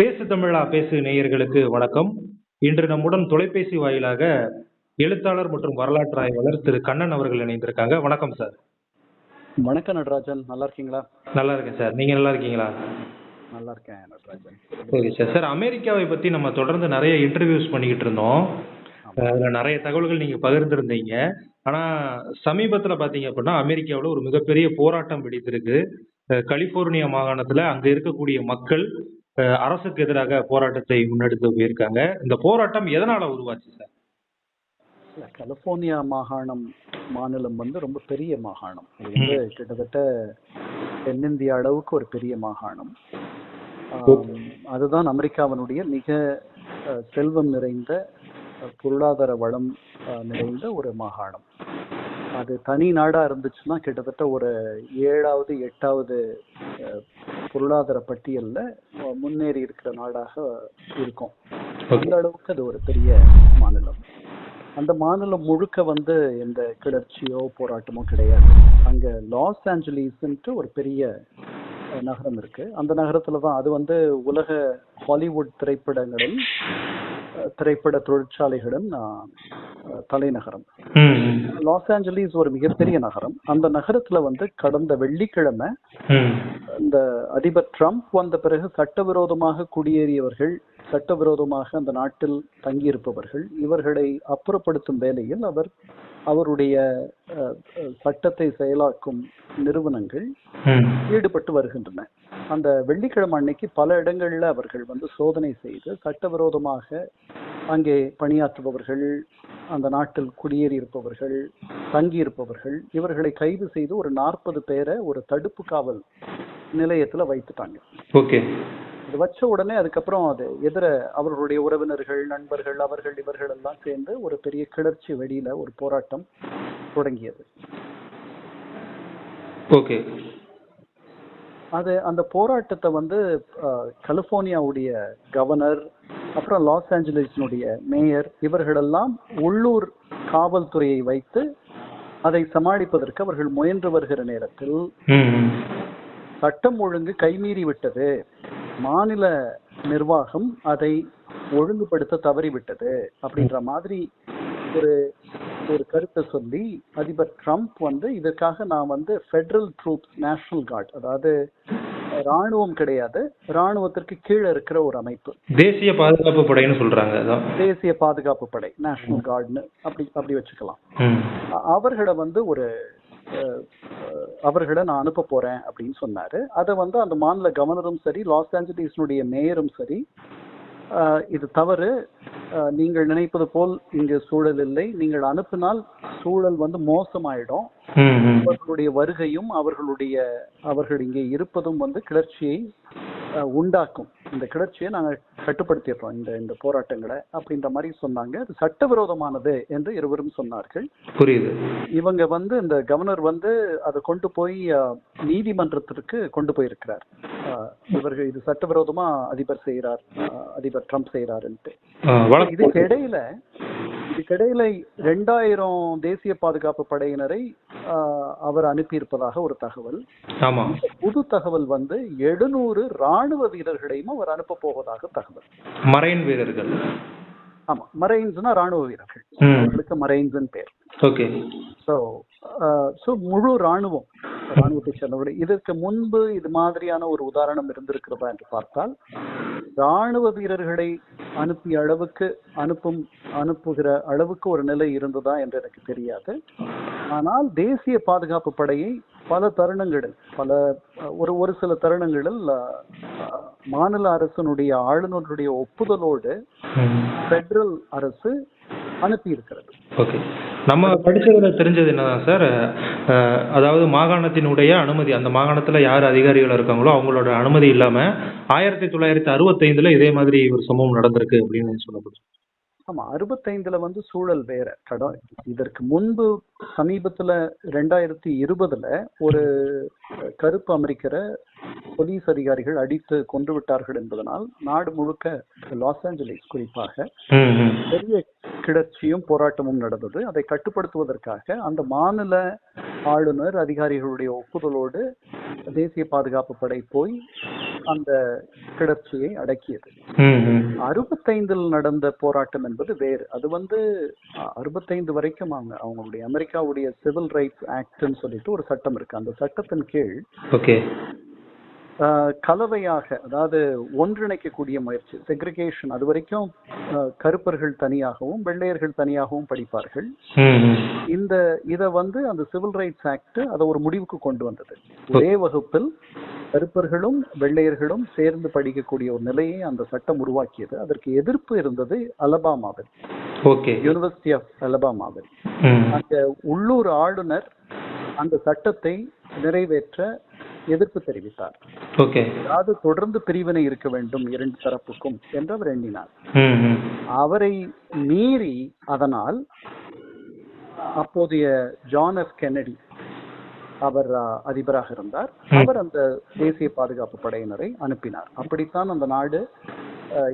பேசு தமிழா பேசு நேயர்களுக்கு வணக்கம். இன்று நம்முடன் தொலைபேசி வாயிலாக எழுத்தாளர் மற்றும் வரலாற்று ஆய்வாளர் திரு கண்ணன் அவர்கள் இணைந்திருக்காங்க. வணக்கம் சார். வணக்கம் நடராஜன். நல்லா இருக்கீங்களா? நல்லா இருக்கேன் சார். நீங்க நல்லா இருக்கீங்களா? நல்லா இருக்கேன் நடராஜன். Okay sir. சார் அமெரிக்காவை பத்தி நம்ம தொடர்ந்து நிறைய இன்டர்வியூஸ் பண்ணிக்கிட்டு இருந்தோம். அதுல நிறைய தகவல்கள் நீங்க பகிர்ந்திருந்தீங்க. ஆனா சமீபத்துல பாத்தீங்க அப்படின்னா அமெரிக்காவுல ஒரு மிகப்பெரிய போராட்டம் வெடித்திருக்கு. கலிபோர்னியா மாகாணத்துல அங்க இருக்கக்கூடிய மக்கள் அரசுக்கு எதிராக போராட்டத்தை முன்னெடுத்து போயிருக்காங்க. இந்த போராட்டம் எதனால உருவாச்சு சார் கலிபோர்னியா மாகாணம் மாநிலம் வந்து ரொம்ப பெரிய மாகாணம். இது வந்து கிட்டத்தட்ட தென்னிந்திய அளவுக்கு ஒரு பெரிய மாகாணம். அதுதான் அமெரிக்காவினுடைய மிக செல்வம் நிறைந்த பொருளாதார வளம் நிறைந்த ஒரு மாகாணம். அது தனி நாடா இருந்துச்சுன்னா கிட்டத்தட்ட ஒரு ஏழாவது எட்டாவது பொருளாதார பட்டியல்ல முன்னேறி இருக்கிற நாடாக இருக்கும். அந்த அளவுக்கு அது ஒரு பெரிய மாநிலம். அந்த மாநிலம் முழுக்க வந்து எந்த கிளர்ச்சியோ போராட்டமோ கிடையாது. அங்க லாஸ் ஏஞ்சலீஸ்ன்ட்டு ஒரு பெரிய நகரம் இருக்கு. அந்த நகரத்துல தான் அது வந்து உலக ஹாலிவுட் திரைப்படங்களின் அஹ், திரைப்பட தொழிற்சாலைகளின் தலைநகரம் லாஸ் ஏஞ்சலீஸ் ஒரு மிகப்பெரிய நகரம் அந்த நகரத்துல வந்து கடந்த வெள்ளிக்கிழமை. இந்த அதிபர் ட்ரம்ப் வந்த பிறகு சட்டவிரோதமாக குடியேறியவர்கள் சட்டவிரோதமாக அந்த நாட்டில் தங்கியிருப்பவர்கள் இவர்களை அப்புறப்படுத்தும் வேலையில் அவர் அவருடைய சட்டத்தை செயலாக்கும் நிறுவனங்கள். ஈடுபட்டு வருகின்றன அந்த வெள்ளிக்கிழமை அன்னைக்கு பல இடங்கள்ல அவர்கள் வந்து சோதனை செய்து சட்டவிரோதமாக அங்கே பணியாற்றுபவர்கள் அந்த நாட்டில் குடியேறி இருப்பவர்கள் தங்கி இருப்பவர்கள் இவர்களை கைது செய்து ஒரு நாற்பது பேரை ஒரு தடுப்பு காவல் நிலையத்துல வைத்துட்டாங்க. ஓகே. இது வச்ச உடனே அதுக்கப்புறம் அது எதிர அவர்களுடைய உறவினர்கள் நண்பர்கள் அவர்கள் இவர்கள் எல்லாம் சேர்ந்து ஒரு பெரிய கிளர்ச்சி வெடியில ஒரு போராட்டம் தொடங்கியது. ஓகே. அது அந்த போராட்டத்தை வந்து கலிபோர்னியாவுடைய கவர்னர் அப்புறம் லாஸ் ஏஞ்சலிஸினுடைய மேயர் இவர்களெல்லாம் உள்ளூர் காவல்துறையை வைத்து அதை சமாளிப்பதற்கு அவர்கள் முயன்று வருகிற நேரத்தில். சட்டம் ஒழுங்கு கைமீறி விட்டது மாநில நிர்வாகம் அதை ஒழுங்குபடுத்த தவறிவிட்டது அப்படின்ற மாதிரி ஒரு ஒரு கருத்தை சொல்லி அதிபர் ட்ரம்ப் வந்து இதற்காக நான் வந்து ஃபெடரல் ட்ரூப்ஸ் நேஷனல் கார்டு அதாவது ராணுவம் கிடையாது ராணுவத்திற்கு கீழே இருக்கிற ஒரு அமைப்பு. தேசிய பாதுகாப்பு படைன்னு சொல்றாங்க தேசிய பாதுகாப்பு படை நேஷனல் கார்டுன்னு அப்படி அப்படி வச்சுக்கலாம். அவர்களை வந்து ஒரு அவர்களை நான் அனுப்ப போறேன் அப்படின்னு சொன்னாரு. அதை வந்து அந்த மாநில கவர்னரும் சரி லாஸ் ஏஞ்சலிஸ்னுடைய மேயரும் சரி இது தவறு. நீங்கள் நினைப்பது போல் இங்கு சூழல் இல்லை. நீங்கள் அனுப்பினால் சூழல் வந்து மோசமாயிடும். அவர்களுடைய வருகையும் அவர்களுடைய அவர்கள் இங்கே இருப்பதும் வந்து கிளர்ச்சியை உண்டாக்கும். இந்த கிளர்ச்சியை நாங்கள் கட்டுப்படுத்திடுறோம். இந்த இந்த போராட்டங்களை அப்படின்ற மாதிரி சொன்னாங்க. அது சட்டவிரோதமானது என்று இருவரும் சொன்னார்கள். புரியுது. இவங்க வந்து இந்த கவர்னர் வந்து அதை கொண்டு போய் நீதிமன்றத்திற்கு கொண்டு போயிருக்கிறார். இவர்கள் இது சட்டவிரோதமா அதிபர் செய்கிறார் அதிபர் ட்ரம்ப் செய்கிறாருன்ட்டு. இதுக்கு இடையில இதுக்கிடையில ரெண்டாயிரம் தேசிய பாதுகாப்பு படையினரை அவர் அனுப்பியிருப்பதாக ஒரு தகவல். புது தகவல் வந்து எழுநூறு ராணுவ வீரர்களையும் அவர் அனுப்ப போவதாக தகவல். மரைன் வீரர்கள். ஆமா மரைன்ஸ்னா ராணுவ வீரர்கள். அவர்களுக்கு மரைன்ஸ்னு பேர். ஓகே. ஸோ ஸோ முழு ராணுவம் ராணுவத்தை சேர்ந்தவர்கள் இதற்கு முன்பு இது மாதிரியான ஒரு உதாரணம் இருந்திருக்கிறதா என்று பார்த்தால் ராணுவ வீரர்களை அனுப்பிய அளவுக்கு அனுப்பும் அனுப்புகிற அளவுக்கு ஒரு நிலை இருந்ததா என்று எனக்கு தெரியாது. ஆனால் தேசிய பாதுகாப்பு படையை பல தருணங்களில் பல ஒரு ஒரு சில தருணங்களில் மாநில அரசனுடைய ஆளுநருடைய ஒப்புதலோடு. பெட்ரல் அரசு அனுப்பி இருக்கிறது ஓகே. நம்ம படிச்சதுல தெரிஞ்சது என்னதான் சார் அதாவது மாகாணத்தினுடைய அனுமதி அந்த மாகாணத்துல யார் அதிகாரிகள் இருக்காங்களோ அவங்களோட அனுமதி இல்லாம ஆயிரத்தி தொள்ளாயிரத்தி அறுபத்தைந்துல இதே மாதிரி ஒரு சம்பவம் நடந்திருக்கு அப்படின்னு சொல்லப்படுது. ஆமா அறுபத்தைந்துல வந்து சூழல் வேற. இதற்கு முன்பு சமீபத்துல ரெண்டாயிரத்தி இருபதுல ஒரு கருப்பு அமெரிக்கரை போலீஸ் அதிகாரிகள் அடித்து கொன்று விட்டார்கள் என்பதனால் நாடு முழுக்க லாஸ் ஏஞ்சலிஸ் குறிப்பாக. பெரிய கிளர்ச்சியும் போராட்டமும் நடந்தது அதை கட்டுப்படுத்துவதற்காக அந்த மாநில ஆளுநர் அதிகாரிகளுடைய ஒப்புதலோடு தேசிய பாதுகாப்பு படை போய் அந்த கிளர்ச்சியை அடக்கியது. அறுபத்தைந்தில் நடந்த போராட்டம் என்பது வேறு அது வந்து அறுபத்தைந்து வரைக்கும் அவங்க அவங்களுடைய அமெரிக்காவுடைய சிவில் ரைட்ஸ் ஆக்ட்னு சொல்லிட்டு ஒரு சட்டம் இருக்கு. அந்த சட்டத்தின் கீழ் ஓகே. கலவையாக அதாவது ஒன்றிணைக்கக்கூடிய முயற்சி செக்ரிகேஷன் அது வரைக்கும் கருப்பர்கள் தனியாகவும் வெள்ளையர்கள் தனியாகவும் படிப்பார்கள். இந்த இத வந்து அந்த சிவில் ரைட்ஸ் ஆக்ட் அதை ஒரு முடிவுக்கு கொண்டு வந்தது. ஒரே வகுப்பில் கருப்பர்களும் வெள்ளையர்களும் சேர்ந்து படிக்கக்கூடிய ஒரு நிலையை அந்த சட்டம் உருவாக்கியது. அதற்கு எதிர்ப்பு இருந்தது அலபாமாவில் ஓகே. யூனிவர்சிட்டி ஆஃப் அலபாமாவில். அந்த உள்ளூர் ஆளுநர் அந்த சட்டத்தை நிறைவேற்ற எதிர்ப்பு தெரிவித்தார். ஓகே. அதாவது தொடர்ந்து பிரிவினை இருக்க வேண்டும் இரண்டு தரப்புக்கும் என்று அவர் எண்ணினார். அவரை மீறி அதனால் அப்போதைய ஜான் எஃப் கென்னடி அவர் அதிபராக இருந்தார். அவர் அந்த தேசிய பாதுகாப்பு படையினரை அனுப்பினார். அப்படித்தான் அந்த நாடு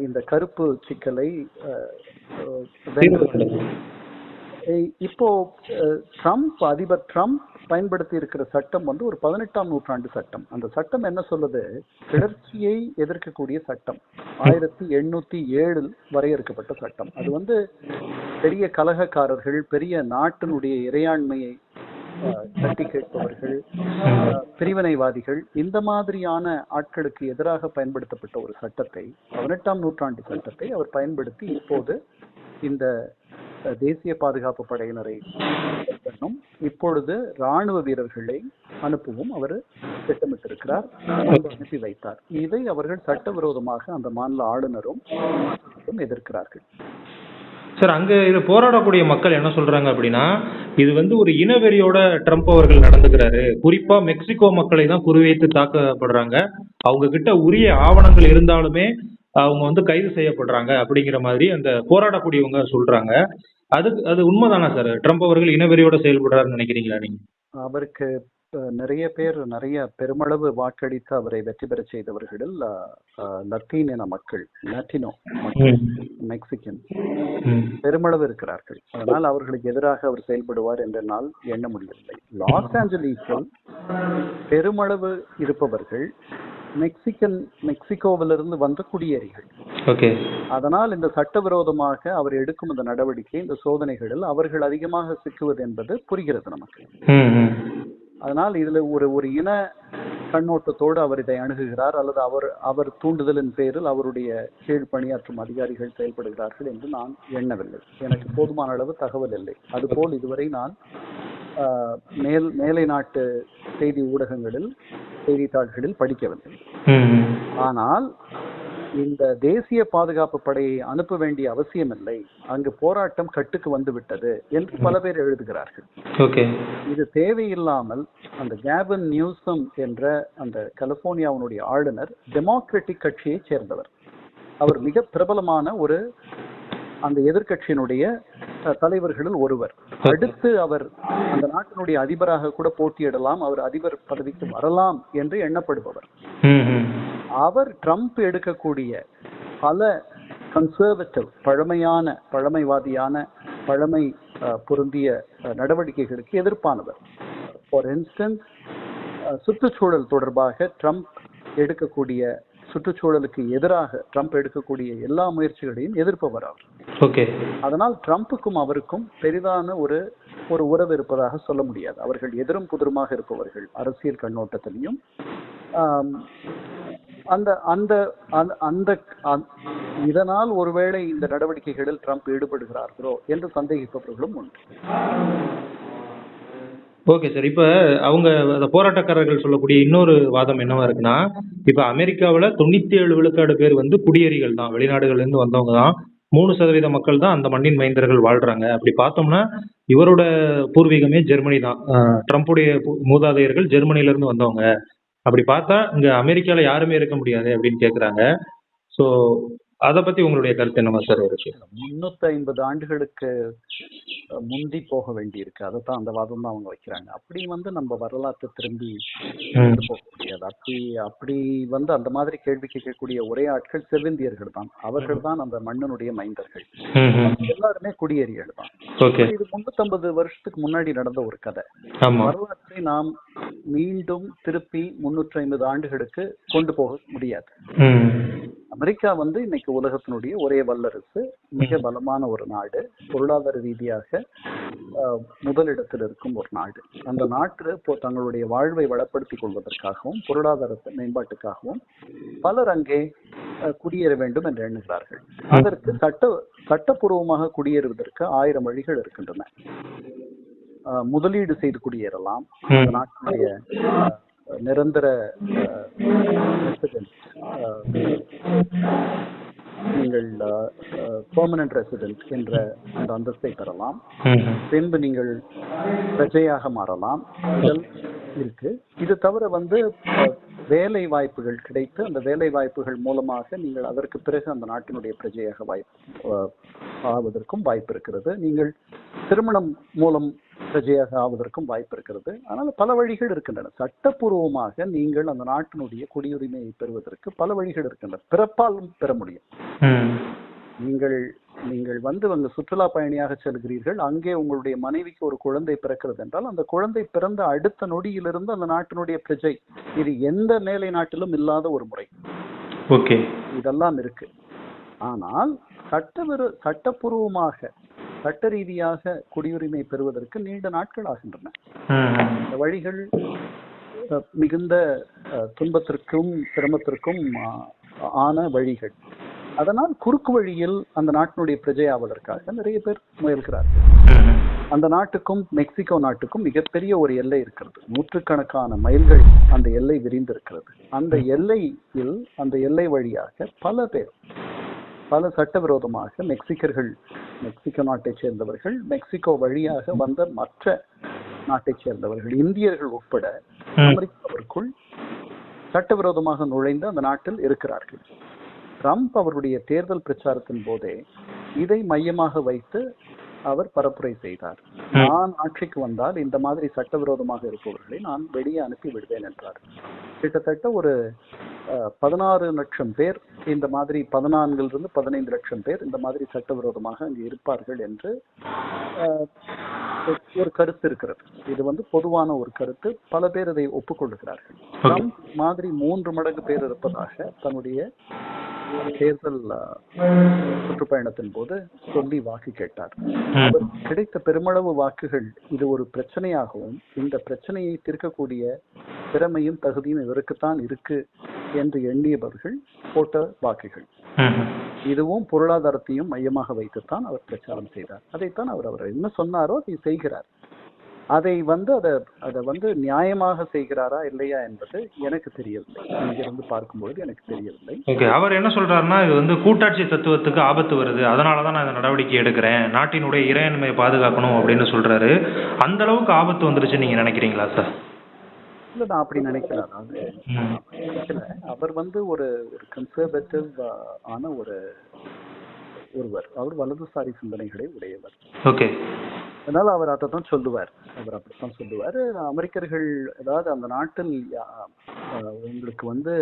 இந்த கருப்பு சிக்கலை இப்போ ட்ரம்ப் அதிபர் ட்ரம்ப் பயன்படுத்தி இருக்கிற சட்டம் வந்து ஒரு பதினெட்டாம் நூற்றாண்டு சட்டம். அந்த சட்டம் என்ன சொல்லுது? கிளர்ச்சியை எதிர்க்கக்கூடிய சட்டம். ஆயிரத்தி எண்ணூத்தி ஏழில் வரையறுக்கப்பட்ட சட்டம். அது வந்து பெரிய கலகக்காரர்கள் பெரிய நாட்டினுடைய இறையாண்மையை அஹ், தட்டி கேட்பவர்கள் அஹ், பிரிவினைவாதிகள் இந்த மாதிரியான ஆட்களுக்கு எதிராக பயன்படுத்தப்பட்ட ஒரு சட்டத்தை பதினெட்டாம் நூற்றாண்டு சட்டத்தை அவர் பயன்படுத்தி இப்போது இந்த தேசிய பாதுகாப்பு படையினரை பெண்ணும் இப்பொழுது ராணுவ வீரர்களை அனுப்பவும் அவர் திட்டமிட்டிருக்கிறார் அனுப்பி வைத்தார். இதை அவர்கள் சட்டவிரோதமாக அந்த மாநில ஆளுநரும் எதிர்க்கிறார்கள். சார் அங்கே இது போராடக்கூடிய மக்கள் என்ன சொல்கிறாங்க அப்படின்னா இது வந்து ஒரு இனவெறியோட ட்ரம்ப் அவர்கள் நடந்துக்கிறாரு. குறிப்பாக மெக்சிகோ மக்களை தான் குறிவைத்து தாக்கப்படுறாங்க. அவங்க கிட்ட உரிய ஆவணங்கள் இருந்தாலுமே அவங்க வந்து கைது செய்யப்படுறாங்க அப்படிங்கிற மாதிரி அந்த போராடக்கூடியவங்க சொல்றாங்க. அது அது உண்மைதானா சார்? ட்ரம்ப் அவர்கள் இனவெறியோட செயல்படுறாருன்னு நினைக்கிறீங்களா நீங்க? அவருக்கு நிறைய பேர் நிறைய பெருமளவு வாக்களித்து அவரை வெற்றி பெற செய்தவர்களில் லத்தீன் இன மக்கள் லாட்டினோ மக்கள் மெக்சிகன். பெருமளவு இருக்கிறார்கள். அதனால் அவர்களுக்கு எதிராக அவர் செயல்படுவார் என்று என்னால் எண்ண முடியவில்லை. லாஸ் ஏஞ்சலீஸில் பெருமளவு இருப்பவர்கள் மெக்சிகன் மெக்சிகோவிலிருந்து வந்த குடியேறிகள். அதனால் இந்த சட்டவிரோதமாக அவர் எடுக்கும் இந்த நடவடிக்கை இந்த சோதனைகளில் அவர்கள் அதிகமாக சிக்குவது என்பது புரிகிறது நமக்கு. அதனால் இதுல ஒரு ஒரு இன கண்ணோட்டத்தோடு அவர் இதை அணுகுகிறார் அல்லது அவர் அவர் தூண்டுதலின் பேரில் அவருடைய கீழ் பணியாற்றும் அதிகாரிகள் செயல்படுகிறார்கள் என்று நான் எண்ணவில்லை. எனக்கு போதுமான அளவு தகவல் இல்லை. அதுபோல் இதுவரை நான் மேல் மேலை நாட்டு செய்தி ஊடகங்களில் செய்தித்தாள்களில் படிக்கவில்லை. ஆனால் இந்த தேசிய பாதுகாப்பு படையை அனுப்ப வேண்டிய அவசியமில்லை. அங்கு போராட்டம் கட்டுக்கு வந்து விட்டது என்று பல பேர் எழுதுகிறார்கள். ஓகே. இது தேவையில்லாமல் அந்த கேபன் நியூசம் என்ற அந்த கலிபோர்னியாவினுடைய ஆளுநர் டெமோக்ராட்டிக் கட்சியைச் சேர்ந்தவர். அவர் மிக பிரபலமான ஒரு அந்த எதிர்க்கட்சியினுடைய அஹ், தலைவர்களில் ஒருவர். அடுத்து அவர் அந்த நாட்டினுடைய அதிபராக கூட போட்டியிடலாம் அவர் அதிபர் பதவிக்கு வரலாம் என்று எண்ணப்படுபவர். அவர் ட்ரம்ப் எடுக்கக்கூடிய பல கன்சர்வேட்டிவ் பழமையான பழமைவாதியான பழமை பொருந்திய நடவடிக்கைகளுக்கு எதிர்ப்பானவர். ஃபார் இன்ஸ்டன்ஸ் சுற்றுச்சூழல் தொடர்பாக ட்ரம்ப் எடுக்கக்கூடிய சுற்றுச்சூழலுக்கு எதிராக ட்ரம்ப் எடுக்கக்கூடிய எல்லா முயற்சிகளையும் எதிர்ப்பவர் அவர். ஓகே அதனால் ட்ரம்ப்புக்கும் அவருக்கும் பெரிதான ஒரு ஒரு உறவு இருப்பதாக சொல்ல முடியாது. அவர்கள் எதிரும் புதிருமாக இருப்பவர்கள் அரசியல் கண்ணோட்டத்திலையும். ஆம், அந்த அந்த அந்த- அந்த அந்த- இதனால் ஒருவேளை இந்த நடவடிக்கைகளில் ட்ரம்ப் ஈடுபடுகிறார்களோ என்று சந்தேகிப்பவர்களும் உண்டு. ஓகே சார் இப்போ அவங்க அந்த போராட்டக்காரர்கள் சொல்லக்கூடிய இன்னொரு வாதம் என்னவா இருக்குன்னா இப்போ அமெரிக்காவில் தொண்ணூத்தி ஏழு விழுக்காடு பேர் வந்து குடியேறிகள் தான். வெளிநாடுகள்லேருந்து வந்தவங்க தான். மூணு சதவீத மக்கள் தான் அந்த மண்ணின் மைந்தர்கள் வாழ்றாங்க. அப்படி பார்த்தோம்னா இவரோட பூர்வீகமே ஜெர்மனி தான். ட்ரம்ப்புடைய மூதாதையர்கள் ஜெர்மனிலேருந்து வந்தவங்க. அப்படி பார்த்தா இங்கே அமெரிக்காவில் யாருமே இருக்க முடியாது அப்படின்னு கேட்குறாங்க ஸோ அத பத்தி உங்களுடைய கருத்து என்னவா சார் இருக்கு முன்னூத்தி ஐம்பது ஆண்டுகளுக்கு முந்தி போக வேண்டியிருக்கு. அதைத்தான் அந்த வாதம் தான் அவங்க வைக்கிறாங்க. அப்படி வந்து நம்ம வரலாற்றை திரும்பி போக முடியாது அப்படி அப்படி வந்து அந்த மாதிரி கேள்வி கேட்கக்கூடிய ஒரே ஆட்கள் செவ்விந்தியர்கள் தான். அவர்கள் தான் அந்த மன்னனுடைய மைந்தர்கள். எல்லாருமே குடியேறியர்கள் தான். இது முன்னூத்தம்பது வருஷத்துக்கு முன்னாடி நடந்த ஒரு கதை. வரலாற்றை நாம் மீண்டும் திருப்பி முன்னூற்றி ஐம்பது ஆண்டுகளுக்கு கொண்டு போக முடியாது. அமெரிக்கா வந்து இன்னைக்கு உலகத்தினுடைய ஒரே வல்லரசு மிக பலமான ஒரு நாடு. பொருளாதார ரீதியாக முதலிடத்தில் இருக்கும் ஒரு நாடு. அந்த நாட்டு இப்போ தங்களுடைய வாழ்வை வளப்படுத்திக் கொள்வதற்காகவும் பொருளாதார மேம்பாட்டுக்காகவும் பலர் அங்கே குடியேற வேண்டும் என்று எண்ணுகிறார்கள். அதற்கு சட்ட சட்டப்பூர்வமாக குடியேறுவதற்கு ஆயிரம் வழிகள் இருக்கின்றன. முதலீடு செய்து குடியேறலாம். அந்த. நாட்டினுடைய நிரந்தர ரெசிடென்ட் நீங்கள் பெர்மனன்ட் ரெசிடென்ட் என்ற அந்த அந்தஸ்தை பெறலாம். பின்பு நீங்கள் பிரஜையாக மாறலாம். இருக்கு. இது தவிர வந்து வேலை வாய்ப்புகள் கிடைத்து அந்த வேலை வாய்ப்புகள் மூலமாக நீங்கள் அதற்கு பிறகு அந்த நாட்டினுடைய பிரஜையாக வாய்ப்பு ஆவதற்கும் வாய்ப்பு இருக்கிறது. நீங்கள் திருமணம் மூலம் பிரஜையாக ஆவதற்கும் வாய்ப்பு இருக்கிறது. ஆனால் பல வழிகள் இருக்கின்றன. சட்டப்பூர்வமாக நீங்கள் அந்த நாட்டினுடைய குடியுரிமையை பெறுவதற்கு பல வழிகள் இருக்கின்றன. பிறப்பாலும் பெற முடியும். நீங்கள் நீங்கள் வந்து அங்கு சுற்றுலா பயணியாக செல்கிறீர்கள். அங்கே உங்களுடைய மனைவிக்கு ஒரு குழந்தை பிறக்கிறது என்றால் அந்த குழந்ை பிறந்த அடுத்த நொடியிலிருந்து அந்த நாட்டினுடைய பிரஜை. இது எந்த மேலை நாட்டிலும் இல்லாத ஒரு முறை. ஓகே. இதெல்லாம் இருக்கு. ஆனால் சட்டவிர சட்டப்பூர்வமாக சட்ட ரீதியாக குடியுரிமை பெறுவதற்கு நீண்ட நாட்கள் ஆகின்றன. இந்த வழிகள் மிகுந்த துன்பத்திற்கும் சிரமத்திற்கும் ஆன வழிகள். அதனால் குறுக்கு வழியில் அந்த நாட்டினுடைய பிரஜை ஆவதற்காக நிறைய பேர் முயல்கிறார்கள். அந்த நாட்டுக்கும் மெக்சிகோ நாட்டுக்கும் மிகப்பெரிய ஒரு எல்லை இருக்கிறது நூற்றுக்கணக்கான மைல்கள் அந்த எல்லை விரிந்திருக்கிறது அந்த எல்லையில் அந்த எல்லை வழியாக பல பேர் பல சட்டவிரோதமாக மெக்சிகர்கள் மெக்சிகோ நாட்டைச் சேர்ந்தவர்கள் மெக்சிகோ வழியாக வந்த மற்ற நாட்டைச் சேர்ந்தவர்கள் இந்தியர்கள் உட்பட. அமெரிக்காவிற்குள் சட்டவிரோதமாக நுழைந்து அந்த நாட்டில் இருக்கிறார்கள் ட்ரம்ப் அவருடைய தேர்தல் பிரச்சாரத்தின் போதே இதை மையமாக வைத்து அவர் பரப்புரை செய்தார். நான் ஆட்சிக்கு வந்தால் இந்த மாதிரி சட்டவிரோதமாக இருப்பவர்களை நான் வெளியே அனுப்பி விடுவேன் என்றார். கிட்டத்தட்ட ஒரு பதினாறு லட்சம் பேர் இந்த மாதிரி பதினான்கிலிருந்து இருந்து பதினைந்து லட்சம் பேர் இந்த மாதிரி சட்டவிரோதமாக அங்கு இருப்பார்கள் என்று ஒரு கருத்து இருக்கிறது. இது வந்து பொதுவான ஒரு கருத்து. பல பேர் இதை ஒப்புக்கொள்கிறார்கள். மாதிரி மூன்று மடங்கு பேர் இருப்பதாக தன்னுடைய தேர்தல் சுற்றுப்பயணத்தின் போது சொல்லி வாக்கு கேட்டார். அவர் கிடைத்த பெருமளவு வாக்குகள் இது ஒரு பிரச்சனையாகவும் இந்த பிரச்சனையை தீர்க்கக்கூடிய திறமையும் தகுதியும் இவருக்குத்தான் இருக்கு என்று எண்ணியவர்கள் போட்ட வாக்குகள். இதுவும் பொருளாதாரத்தையும் மையமாக வைத்துத்தான் அவர் பிரச்சாரம் செய்தார் அதைத்தான் அவர் அவர் என்ன சொன்னாரோ அதை செய்கிறார் அதை வந்து அதை அதை வந்து நியாயமாக செய்கிறாரா இல்லையா என்பது எனக்கு தெரியவில்லை. இங்கிருந்து பார்க்கும்பொழுது எனக்கு தெரியவில்லை. ஓகே அவர் என்ன சொல்றாருன்னா இது வந்து கூட்டாட்சி தத்துவத்துக்கு ஆபத்து வருது அதனால தான் நான் இந்த நடவடிக்கை எடுக்கிறேன் நாட்டினுடைய இறையாண்மையை பாதுகாக்கணும் அப்படின்னு சொல்றாரு. அந்த அளவுக்கு ஆபத்து வந்துருச்சு நீங்க நினைக்கிறீங்களா சார்? இல்ல நான் அப்படி அதாவது. நினைக்கல. அவர் வந்து ஒரு ஒரு கன்சர்வேட்டிவ் ஆன ஒரு ஒருவர். அவர் வலதுசாரி சிந்தனைகளை உடையவர். ஓகே அதனால அவர் அதை தான் சொல்லுவார். அவர் அப்படித்தான் சொல்லுவார். அமெரிக்கர்கள் அதாவது அந்த நாட்டில் உங்களுக்கு வந்து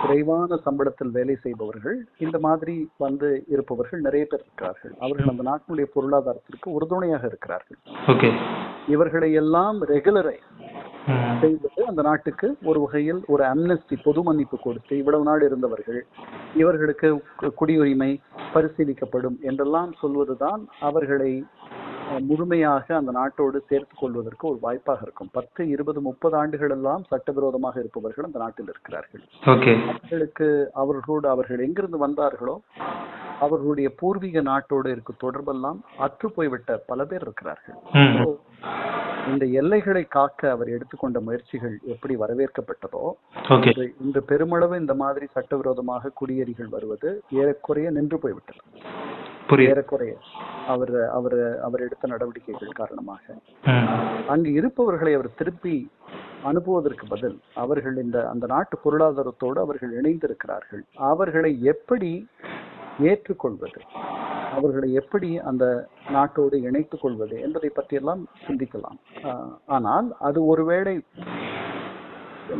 குறைவான சம்பளத்தில் வேலை செய்பவர்கள் இந்த மாதிரி வந்து இருப்பவர்கள் நிறைய பேர் இருக்கிறார்கள். அவர்கள் அந்த நாட்டினுடைய பொருளாதாரத்திற்கு உறுதுணையாக இருக்கிறார்கள். ஓகே இவர்களை எல்லாம் ரெகுலரை. செய்வது அந்த நாட்டுக்கு ஒரு வகையில் ஒரு அம்னஸ்டி பொது மன்னிப்பு கொடுத்து இவ்வளவு நாள் இருந்தவர்கள் இவர்களுக்கு குடியுரிமை பரிசீலிக்கப்படும் என்றெல்லாம் சொல்வதுதான் அவர்களை முழுமையாக அந்த நாட்டோடு சேர்த்துக் கொள்வதற்கு ஒரு வாய்ப்பாக இருக்கும். பத்து இருபது முப்பது ஆண்டுகள் எல்லாம் சட்டவிரோதமாக இருப்பவர்கள் அந்த நாட்டில் இருக்கிறார்கள். அவர்களுக்கு அவர்களோடு அவர்கள் எங்கிருந்து வந்தார்களோ அவர்களுடைய பூர்வீக நாட்டோடு இருக்கும் தொடர்பெல்லாம் அற்று போய்விட்ட பல பேர் இருக்கிறார்கள். இந்த எல்லைகளை காக்க அவர் எடுத்துக்கொண்ட முயற்சிகள் எப்படி வரவேற்கப்பட்டதோ இன்று பெருமளவு இந்த மாதிரி சட்டவிரோதமாக குடியேறிகள் வருவது ஏறக்குறைய நின்று போய்விட்டது. ஏறக்குறைய. அவர் அவர் அவர் எடுத்த நடவடிக்கைகள் காரணமாக. அங்கு இருப்பவர்களை அவர் திருப்பி அனுப்புவதற்கு பதில் அவர்கள் இந்த அந்த நாட்டு பொருளாதாரத்தோடு அவர்கள் இணைந்திருக்கிறார்கள். அவர்களை எப்படி ஏற்றுக்கொள்வது. அவர்களை எப்படி அந்த நாட்டோடு இணைத்துக் கொள்வது என்பதை பற்றியெல்லாம் சிந்திக்கலாம். ஆனால் அது ஒருவேளை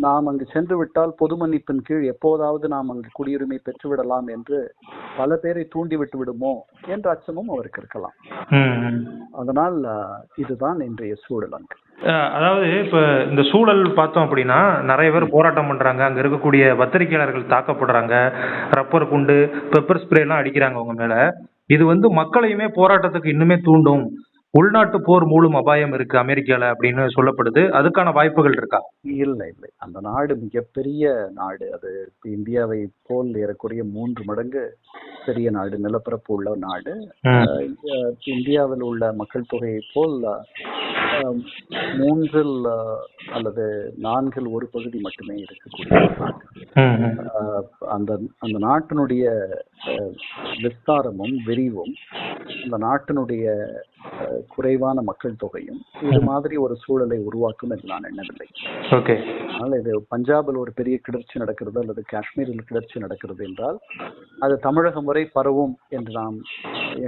நாம் அங்கு சென்று விட்டால் பொது மன்னிப்பின் கீழ் எப்போதாவது நாம் அங்கு குடியுரிமை பெற்றுவிடலாம் என்று பல பேரை தூண்டிவிட்டு விடுமோ என்ற அச்சமும் அவருக்கு இருக்கலாம். அதனால் இதுதான் இன்றைய சூழல் அங்கு. அதாவது இப்ப இந்த சூழல் பார்த்தோம் அப்படின்னா நிறைய பேர் போராட்டம் பண்றாங்க. அங்க இருக்கக்கூடிய பத்திரிகையாளர்கள் தாக்கப்படுறாங்க. ரப்பர் குண்டு பெப்பர் ஸ்ப்ரே எல்லாம் அடிக்கிறாங்க அவங்க மேல. இது வந்து மக்களையுமே போராட்டத்துக்கு இன்னுமே தூண்டும். உள்நாட்டு போர் மூலம் அபாயம் இருக்கு அமெரிக்கால அப்படின்னு சொல்லப்படுது. அதுக்கான வாய்ப்புகள் இருக்கா? இல்லை இல்லை. அந்த நாடு மிகப்பெரிய நாடு. அது இந்தியாவை போல் ஏறக்குறைய மூன்று மடங்கு பெரிய நாடு நிலப்பரப்பு உள்ள நாடு. இந்தியாவில் உள்ள மக்கள் தொகையை போல் மூன்றில் அல்லது நான்கில் ஒரு பகுதி மட்டுமே இருக்கக்கூடிய அந்த அந்த நாட்டினுடைய விஸ்தாரமும் விரிவும் அந்த நாட்டினுடைய குறைவான மக்கள் தொகையும் இது மாதிரி ஒரு சூழலை உருவாக்கும் என்று நான் எண்ணவில்லை. அதனால இது பஞ்சாபில் ஒரு பெரிய கிளர்ச்சி நடக்கிறது அல்லது காஷ்மீரில் கிளர்ச்சி நடக்கிறது என்றால் அது தமிழகம் வரை பரவும் என்று நாம்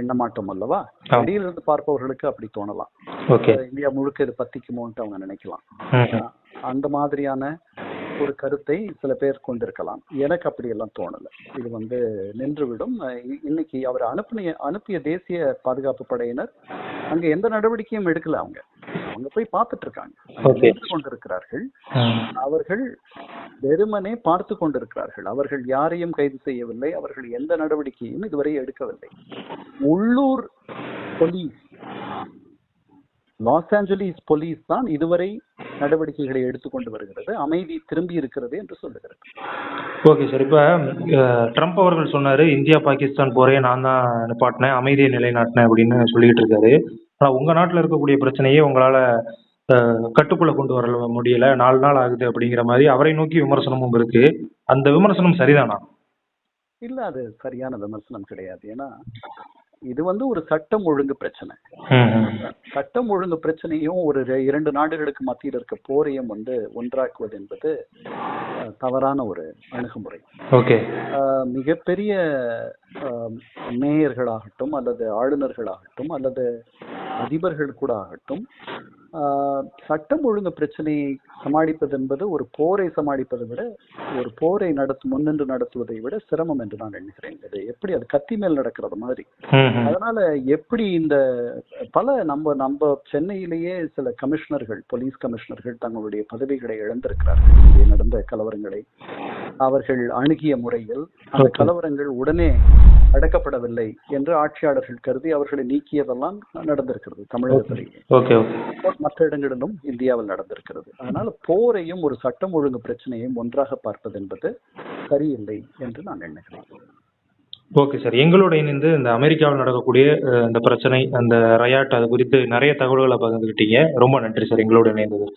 எண்ண மாட்டோம் அல்லவா. வெளியிலிருந்து பார்ப்பவர்களுக்கு அப்படி தோணலாம். ஓகே. இந்தியா முழுக்க இது பத்திக்குமோன்ட்டு அவங்க நினைக்கலாம். அந்த மாதிரியான ஒரு கருத்தை சில பேர் கொண்டிருக்கலாம். எனக்கு அப்படியெல்லாம் தோணல. இது வந்து நின்றுவிடும். இன்னைக்கு அவர் அனுப்பிய அனுப்பிய தேசிய பாதுகாப்பு படையினர் அங்க எந்த நடவடிக்கையும் எடுக்கல அவங்க. அவங்க போய் பார்த்துட்டு இருக்காங்க கொண்டிருக்கிறார்கள். அவர்கள் வெறுமனே பார்த்து கொண்டிருக்கிறார்கள். அவர்கள் யாரையும் கைது செய்யவில்லை. அவர்கள் எந்த நடவடிக்கையும் இதுவரை எடுக்கவில்லை. உள்ளூர் போலீஸ் லாஸ் ஏஞ்சலிஸ் போலீஸ் தான் இதுவரை நடவடிக்கைகளை எடுத்துக்கொண்டு வருகிறது அமைதி திரும்பி இருக்கிறது என்று சொல்லுகிறது. ஓகே சார் இப்போ ட்ரம்ப் அவர்கள் சொன்னாரு இந்தியா பாகிஸ்தான் போரே நான் தான் நிப்பாட்டினேன் அமைதியை நிலைநாட்டினேன் அப்படின்னு சொல்லிட்டு இருக்காரு. ஆனால் உங்க நாட்டில் இருக்கக்கூடிய பிரச்சனையே உங்களால கட்டுக்குள்ள கொண்டு வர முடியல நாலு நாள் ஆகுது அப்படிங்கிற மாதிரி அவரை நோக்கி விமர்சனமும் இருக்கு. அந்த விமர்சனம் சரிதானா? இல்ல அது சரியான விமர்சனம் கிடையாது. ஏன்னா இது வந்து ஒரு சட்டம் ஒழுங்கு பிரச்சனை. சட்டம் ஒழுங்கு பிரச்சனையும் ஒரு இரண்டு நாடுகளுக்கு மத்தியில் இருக்க போரையும் வந்து ஒன்றாக்குவது என்பது தவறான ஒரு அணுகுமுறை. மிகப்பெரிய மேயர்களாகட்டும் அல்லது ஆளுநர்களாகட்டும் அல்லது அதிபர்கள் கூட ஆகட்டும் சட்டம் ஒழுங்கு பிரச்சனையை சமாளிப்பது என்பது ஒரு போரை சமாளிப்பதை விட ஒரு போரை நடத்து முன்னின்று நடத்துவதை விட சிரமம் என்று நான் எண்ணுகிறேன் இது எப்படி அது கத்தி மேல் நடக்கிறது மாதிரி. அதனால எப்படி இந்த பல நம்ம நம்ம சென்னையிலேயே சில கமிஷனர்கள் போலீஸ் கமிஷனர்கள் தங்களுடைய பதவிகளை இழந்திருக்கிறார்கள் இங்கே நடந்த கலவரங்களை அவர்கள் அணுகிய முறையில் அந்த. கலவரங்கள் உடனே அடக்கப்படவில்லை என்று ஆட்சியாளர்கள் கருதி அவர்களை நீக்கியதெல்லாம் நடந்திருக்கிறது தமிழகத்திலேயே ஓகே. ஓகே மற்ற இடங்களிலும் இந்தியாவில் நடந்திருக்கிறது. அதனால போரையும் ஒரு சட்டம் ஒழுங்கு பிரச்சனையும் ஒன்றாக பார்ப்பது என்பது சரியில்லை என்று நான் எண்ணுகிறேன். Okay sir. எங்களோட இணைந்து இந்த அமெரிக்காவில் நடக்கக்கூடிய இந்த பிரச்சனை அந்த ரயாட் அது குறித்து நிறைய தகவல்களை பகிர்ந்துக்கிட்டீங்க ரொம்ப நன்றி சார். எங்களோட இணைந்தது